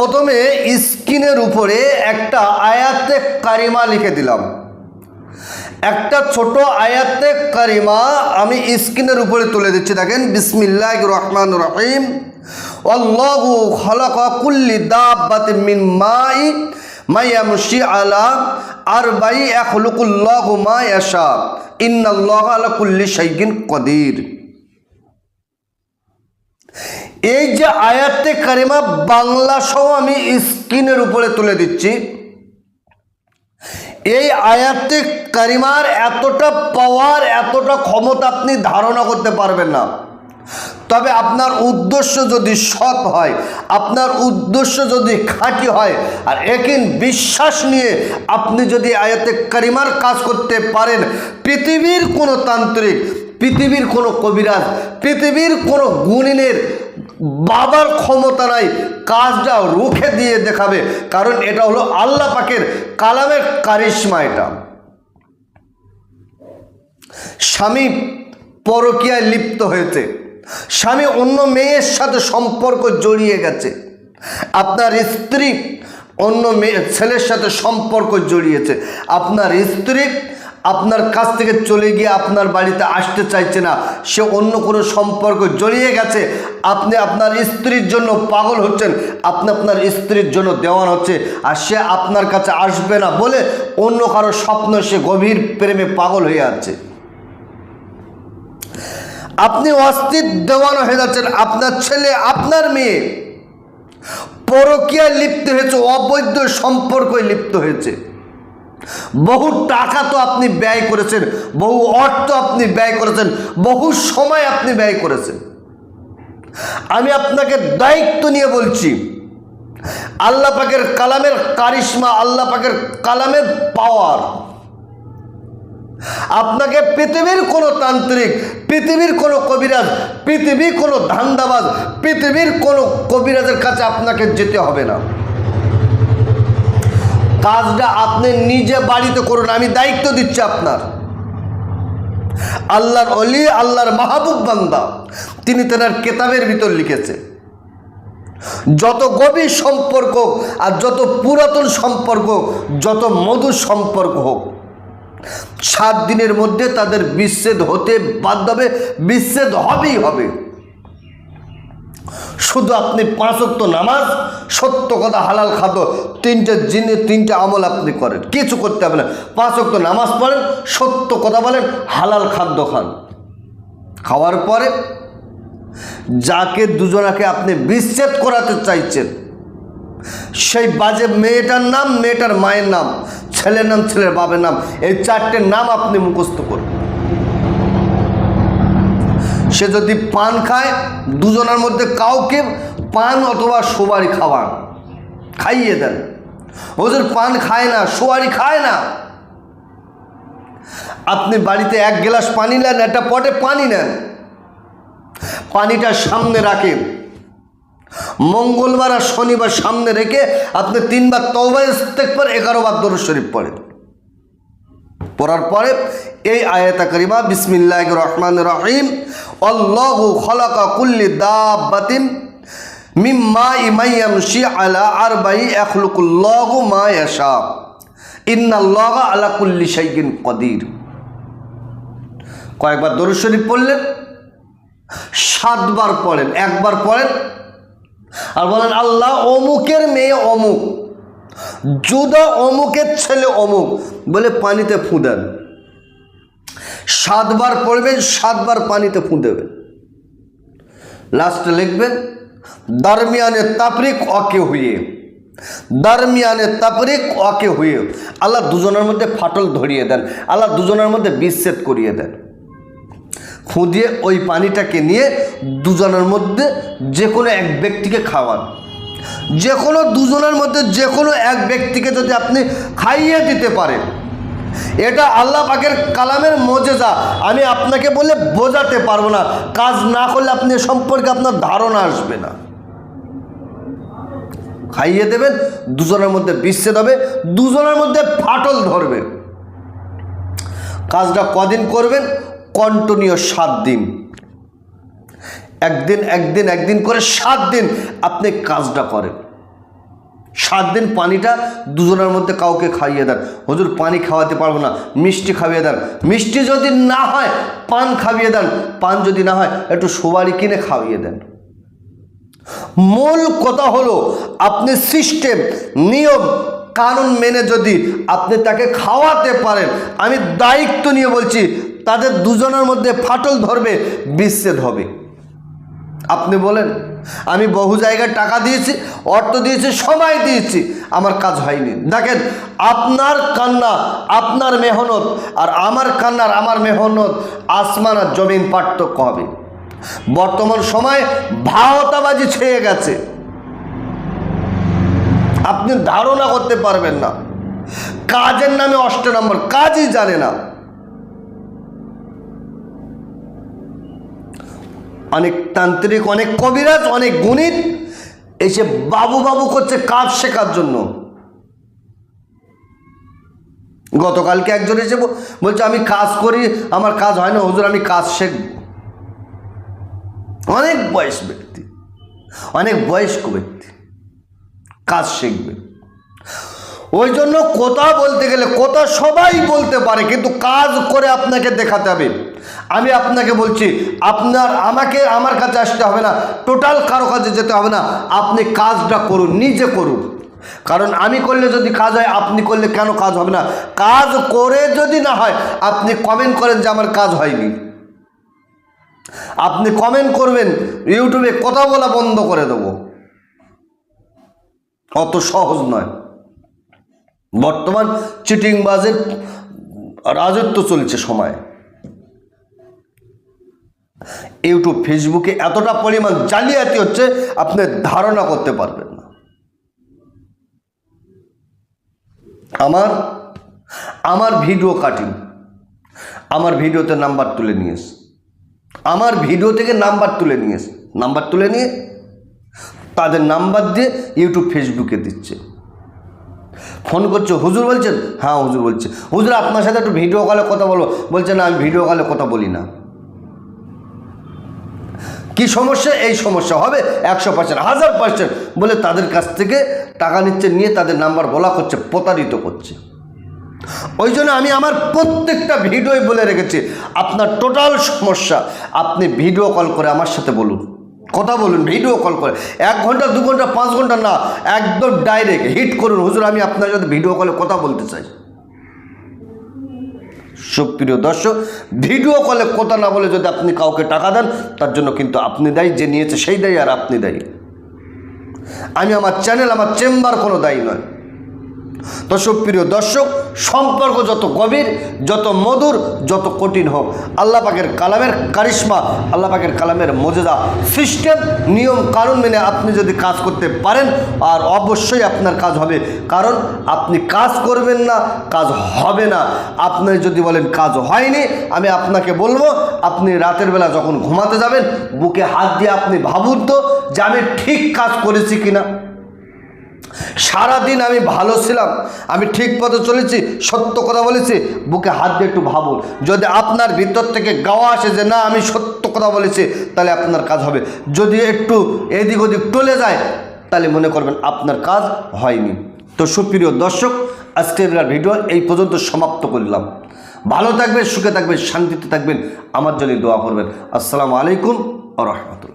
প্রথমে স্ক্রিনের উপরে একটা আয়াতে কারিমা লিখে দিলাম। একটা ছোট আয়াতে কারিমা আমি স্ক্রিনের উপরে তুলে দিচ্ছি, দেখেন বিসমিল্লাহ রহমান রহিম। অল্লাহু খলাকা কুল্লি দাব্বাতিন মিন মাই মাইয়ামশি আলা আর বাই এখলুকুল্লাহ মা ইয়াশা। ইন্নাল্লাহ আলা কুল্লি শাইইন কদির। এই যে আয়াতে কারিমা বাংলা সহ আমি স্ক্রিনের উপরে তুলে দিচ্ছি। এই আয়াতে কারিমার এতটা পাওয়ার এতটা ক্ষমতা আপনি ধারণা করতে পারবেন না। তবে আপনার উদ্দেশ্য যদি সৎ হয়, আপনার উদ্দেশ্য যদি খাঁটি হয়, আর একিন বিশ্বাস নিয়ে আপনি যদি আয়াতে কারিমার কাজ করতে পারেন, পৃথিবীর কোনো তান্ত্রিক, পৃথিবীর কোনো কবিরাজ, পৃথিবীর কোনো গুণিনের বাবার ক্ষমতা নাই, কাজটা রুখে দিয়ে দেখাবে। কারণ এটা হলো আল্লাহ পাকের কালামের কারিশ্মা এটা। স্বামী পরকীয়ায় লিপ্ত হয়েছে। স্বামী অন্য মেয়ের সাথে সম্পর্ক জড়িয়ে গেছে। আপনার স্ত্রী অন্য মেয়ে, ছেলের সাথে সম্পর্ক জড়িয়েছে। আপনার স্ত্রী আপনার কাছ থেকে চলে গিয়ে আপনার বাড়িতে আসতে চাইছে না, সে অন্য কোনো সম্পর্ক জড়িয়ে গেছে, আপনি আপনার স্ত্রীর জন্য পাগল হচ্ছেন, আপনি আপনার স্ত্রীর জন্য দেওয়ান হচ্ছে, আর সে আপনার কাছে আসবে না বলে অন্য কারও স্বপ্ন সে গভীর প্রেমে পাগল হয়ে আছে আপনি অস্থির দেওয়ান হয়ে যাচ্ছেন, আপনার ছেলে, আপনার মেয়ে। পরকীয়ায় লিপ্ত হয়েছে, অবৈধ সম্পর্কে লিপ্ত হয়েছে। বহু টাকা তো আপনি ব্যয় করেছেন, বহু অর্থ আপনি ব্যয় করেছেন, বহু সময় আপনি ব্যয় করেছেন। আমি আপনাকে দায়িত্ব নিয়ে বলছি, আল্লাহ পাকের কালামের কারিশ্মা, আল্লাহ পাকের কালামের পাওয়ার আপনাকে পৃথিবীর কোনো তান্ত্রিক, পৃথিবীর কোনো কবিরাজ, পৃথিবীর কোনো ধান্দাবাজ, পৃথিবীর কোনো কবিরাজের কাছে আপনাকে যেতে হবে না। কাজটা আপনি নিজে বাড়িতে করুন, আমি দায়িত্ব দিচ্ছি আপনার। আল্লাহর অলি, আল্লাহর মাহবুব বান্দা, তিনি তেনার কেতাবের ভিতর লিখেছে। যত গভীর সম্পর্ক আর যত পুরাতন সম্পর্ক, যত মধুর সম্পর্ক হোক, সাত দিনের মধ্যে তাদের বিচ্ছেদ হতে বাধ্য হবে, বিচ্ছেদ হবেই হবে। শুধু আপনি পাঁচক্ত নামাজ, সত্য কথা হালাল খাদ্য, তিনটে জিনে, তিনটে আমল আপনি করেন। কিছু করতে হবে না। পাঁচক্ত নামাজ পড়েন, সত্য কথা বলেন, হালাল খাদ্য খান। খাওয়ার পরে যাকে দুজনাকে আপনি বিচ্ছেদ করাতে চাইছেন, সেই বাজে মেয়েটার নাম, মেয়েটার মায়ের নাম, ছেলের নাম, ছেলের বাবার নাম, এই চারটে নাম আপনি মুখস্থ করুন। সে যদি পান খায়, দুজনের মধ্যে কাউকে পান অথবা সোবারি খাওয়ান, খাইয়ে দেন। ওদের পান খায় না, সোয়ারি খায় না। আপনি বাড়িতে এক গ্লাস পানি নেন, একটা পটে পানি নেন। পানিটা সামনে রাখেন। মঙ্গলবার আর শনিবার সামনে রেখে আপনি তিনবার ইস্তেকবার এগারো বার দরুদ শরীফ পড়েন। পড়ার পরে এই আয়াতা করিমা বিসমিল্লাহ রহমান রহিম অল্লাহু খলাকা কুল্লি দাব্বাতিন মিম্মা ইমাইয়ামশি আলা আরবাই এখলুকুল্লাহু মা ইয়াশা। ইন্নাল্লাহ আলা কুল্লি শাইইন কদির। কয়েকবার দরুদ শরীফ পড়লেন, সাতবার পড়েন, একবার পড়েন, আর বলেন, আল্লাহ অমুকের মেয়ে অমুক। জুদা অমুকের ছেলে অমুক বলে পানিতে ফু দেন। সাতবার পড়বেন, সাতবার পানিতে ফু দেবেন। লাস্টে লিখবেন, দারমিয়ানে তাপরিক অকে হয়ে দারমিয়ানে তাপরিক অকে হয়ে আল্লাহ দুজনের মধ্যে ফাটল ধরিয়ে দেন, আল্লাহ দুজনের মধ্যে বিচ্ছেদ করিয়ে দেন। খুঁদিয়ে ওই পানিটাকে নিয়ে দুজনের মধ্যে যে কোনো এক ব্যক্তিকে খাওয়ান। যে কোনো দুজনের মধ্যে যে কোনো এক ব্যক্তিকে যদি আপনি খাইয়ে দিতে পারেন, এটা আল্লাহ পাকের কালামের মজেজা। আমি আপনাকে বলে বোঝাতে পারব না। কাজ না করলে আপনি সম্পর্কে আপনার ধারণা আসবে না। খাইয়ে দেবেন, দুজনের মধ্যে বিচ্ছেদ হবে, দুজনের মধ্যে ফাটল ধরবে। কাজটা কদিন করবেন? কন্টিনিউ সাত দিন। একদিন একদিন একদিন করে সাত দিন আপনি কাজটা করেন। সাত দিন পানিটা দুজনের মধ্যে কাউকে খাইয়ে দেন। হজুর, পানি খাওয়াতে পারব না, মিষ্টি খাইয়ে দেন। মিষ্টি যদি না হয়, পান খাইয়ে দেন। পান যদি না হয়, একটু সুবারি কিনে খাইয়ে দেন। মূল কথা হলো, আপনি সিস্টেম, নিয়ম, কানুন মেনে যদি আপনি তাকে খাওয়াতে পারেন, আমি দায়িত্ব নিয়ে বলছি, তাদের দুজনের মধ্যে ফাটল ধরবে, বিচ্ছেদ হবে। আপনি বলেন, আমি বহু জায়গায় টাকা দিয়েছি, অর্থ দিয়েছি, সময় দিয়েছি, আমার কাজ হয়নি। দেখেন, আপনার কান্না, আপনার মেহনত, আর আমার কান্নার আমার মেহনত, আসমান আর জমিন পার্থক্য হবে। বর্তমান সময় ভাওতাবাজি ছেয়ে গেছে। আপনি ধারণা করতে পারবেন না। কাজের নামে অষ্ট নম্বর, কাজই জানে না। অনেক তান্ত্রিক, অনেক কবিরাজ, অনেক গণিত এসে বাবু বাবু করছে কাজ শেখার জন্য। গতকালকে একজন এসে বলছে, আমি কাজ করি, আমার কাজ হয় না, হুজুর, আমি কাজ শিখব। অনেক বয়স ব্যক্তি, অনেক বয়স্ক ব্যক্তি কাজ শিখবে। ওই জন্য কথা বলতে গেলে, কথা সবাই বলতে পারে, কিন্তু কাজ করে আপনাকে দেখাতে হবে। আমি আপনাকে বলছি, আপনার, আমাকে, আমার কাছে আসতে হবে না। টোটাল কারও কাছে যেতে হবে না। আপনি কাজটা করুন, নিজে করুন। কারণ আমি করলে যদি কাজ হয়, আপনি করলে কেন কাজ হবে না? কাজ করে যদি না হয়, আপনি কমেন্ট করেন যে আমার কাজ হয়নি। আপনি কমেন্ট করবেন ইউটিউবে কথা বলা বন্ধ করে দেবো। অত সহজ নয়। বর্তমান চিটিংবাজের রাজত্ব চলছে সময়। ইউটিউব ফেসবুকে এতটা পরিমাণ জালিয়াতি হচ্ছে, আপনি ধারণা করতে পারবেন না। আমার আমার ভিডিও কাটিং, আমার ভিডিওতে নাম্বার তুলে নিয়েস আমার ভিডিও থেকে নাম্বার তুলে নিয়েস নাম্বার তুলে নিয়ে তাদের নাম্বার দিয়ে ইউটিউব ফেসবুকে দিচ্ছে। ফোন করছে, হুজুর বলছেন? হ্যাঁ হুজুর বলছে। হুজুর, আপনার সাথে একটু ভিডিও কলে কথা বলো বলছে, না, আমি ভিডিও কলে কথা বলি না। কি সমস্যা? এই সমস্যা হবে একশো পার্সেন্ট হাজার পার্সেন্ট বলে তাদের কাছ থেকে টাকা নিচ্ছে, নিয়ে তাদের নাম্বার বলা করছে প্রতারিত করছে। ওই জন্য আমি আমার প্রত্যেকটা ভিডিওই বলে রেখেছি, আপনার টোটাল সমস্যা, আপনি ভিডিও কল করে আমার সাথে বলুন। কথা বলুন ভিডিও কল করে। এক ঘণ্টা, দু ঘণ্টা, পাঁচ ঘণ্টা না, একদম ডাইরেক্ট হিট করুন। হুজুর, আমি আপনার সাথে ভিডিও কলে কথা বলতে চাই। সুপ্রিয় দর্শক ভিডিও কলে কথা না বলে যদি আপনি কাউকে টাকা দেন, তার জন্য কিন্তু আপনি দায়ী, যে নিয়েছে সেই দায়ী আর আপনি দায়ী। আমি, আমার চ্যানেল আমার চেম্বার কোনো দায়ী নয়। তো প্রিয় দর্শক, সম্পর্ক যত গভীর, যত মধুর, যত কঠিন হোক, আল্লাহ পাকের কালামের কারিশ্মা, আল্লাহ পাকের কালামের মজেদা সিস্টেম, নিয়ম, কানুন মেনে আপনি যদি কাজ করতে পারেন, আর অবশ্যই আপনার কাজ হবে। কারণ আপনি কাজ করবেন না, কাজ হবে না। আপনি যদি বলেন কাজ হয়নি, আমি আপনাকে বলব, আপনি রাতের বেলা যখন ঘুমাতে যাবেন, বুকে হাত দিয়ে আপনি ভাবুন তো যে আমি ঠিক কাজ করেছি কিনা। সারাদিন আমি ভালো ছিলাম, আমি ঠিক পথে চলেছি, সত্য কথা বলেছি, বুকে হাত দিয়ে একটু ভাবুন। যদি আপনার ভিতর থেকে গাওয়া আসে যে, না, আমি সত্য কথা বলেছি তাহলে আপনার কাজ হবে। যদি একটু এদিক ওদিক টলে যায়, তাহলে মনে করবেন আপনার কাজ হয়নি। তো সুপ্রিয় দর্শক, আজকের ভিডিও এই পর্যন্ত সমাপ্ত করলাম। ভালো থাকবেন, সুখে থাকবেন, শান্তিতে থাকবেন, আমার জন্য দোয়া করবেন। আসসালামু আলাইকুম আ রহমতুল্লাহ।